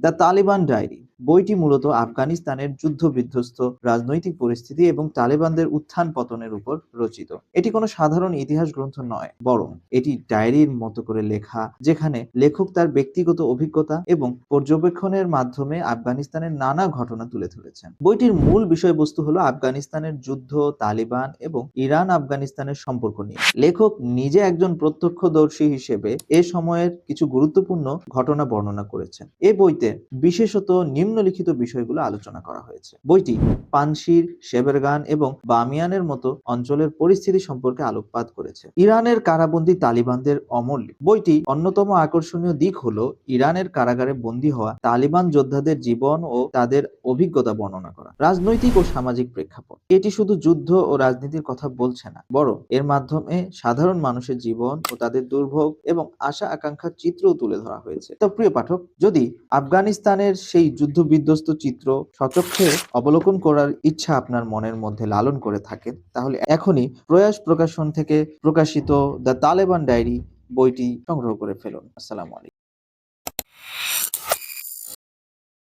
The Taliban diary বইটি মূলত আফগানিস্তানের যুদ্ধ বিধ্বস্ত রাজনৈতিক পরিস্থিতি এবং তালেবানদের উত্থান পতনের উপর রচিত। এটি কোনো সাধারণ ইতিহাস গ্রন্থ নয়, বরং এটি ডায়েরির মতো করে লেখা, যেখানে লেখক তার ব্যক্তিগত অভিজ্ঞতা এবং পর্যবেক্ষণের মাধ্যমে আফগানিস্তানের নানা ঘটনা তুলে ধরেছেন। বইটির মূল বিষয়বস্তু হলো আফগানিস্তানের যুদ্ধ, তালিবান এবং ইরান আফগানিস্তানের সম্পর্ক নিয়ে। লেখক নিজে একজন প্রত্যক্ষদর্শী হিসেবে এ সময়ের কিছু গুরুত্বপূর্ণ ঘটনা বর্ণনা করেছেন। এ বইতে বিশেষত নিম্নলিখিত বিষয়গুলো আলোচনা করা হয়েছে। বইটি পানশির শেবেরগান এবং বামিয়ানের মতো অঞ্চলের পরিস্থিতি সম্পর্কে আলোকপাত করেছে। ইরানের কারাবন্দী তালিবানদের অমূল্য। বইটি অন্যতম আকর্ষণীয় দিক হলো ইরানের কারাগারে বন্দী হওয়া তালিবান যোদ্ধাদের জীবন ও তাদের অভিজ্ঞতা বর্ণনা করা। রাজনৈতিক ও সামাজিক প্রেক্ষাপট। এটি শুধু যুদ্ধ ও রাজনীতির কথা বলছে না, বরং এর মাধ্যমে সাধারণ মানুষের জীবন ও তাদের দুর্ভোগ এবং আশা আকাঙ্ক্ষার চিত্রও তুলে ধরা হয়েছে। তো প্রিয় পাঠক, যদি আফগানিস্তানের সেই যুদ্ধ বিধ্বস্ত চিত্র সচক্ষে অবলোকন করার ইচ্ছা আপনার মনের মধ্যে লালন করে থাকেন, তাহলে এখনই প্রয়াস প্রকাশন থেকে প্রকাশিত দ্য তালেবান ডায়েরি বইটি সংগ্রহ করে ফেলুন। আসসালামু আলাইকুম।